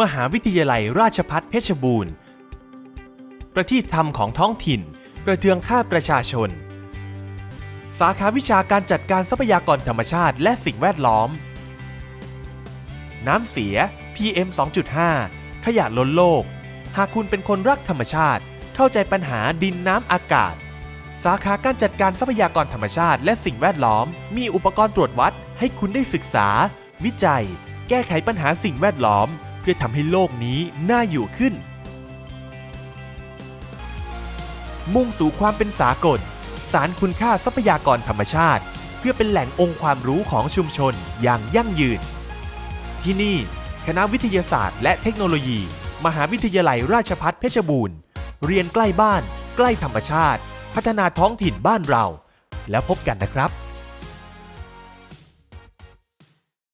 มหาวิทยาลัยราชพัฒเพชรบูรณ์ ประทีปธรรมของท้องถิ่น ประเทืองข้าประชาชน สาขาวิชาการจัดการทรัพยากรธรรมชาติและสิ่งแวดล้อม น้ำเสีย PM 2.5 ขยะล้นโลก หากคุณเป็นคนรักธรรมชาติ เข้าใจปัญหาดินน้ำอากาศ สาขาการจัดการทรัพยากรธรรมชาติและสิ่งแวดล้อม มีอุปกรณ์ตรวจวัดให้คุณได้ศึกษา วิจัย แก้ไขปัญหาสิ่งแวดล้อม เพื่อทำให้โลกนี้น่าอยู่ขึ้น มุ่งสู่ความเป็นสากล สารคุณค่าทรัพยากรธรรมชาติ เพื่อเป็นแหล่งองค์ความรู้ของชุมชนอย่างยั่งยืน ที่นี่คณะวิทยาศาสตร์และเทคโนโลยี มหาวิทยาลัยราชพัฒเพชรบูรณ์ เรียนใกล้บ้าน ใกล้ธรรมชาติ พัฒนาท้องถิ่นบ้านเรา แล้วพบกันนะครับ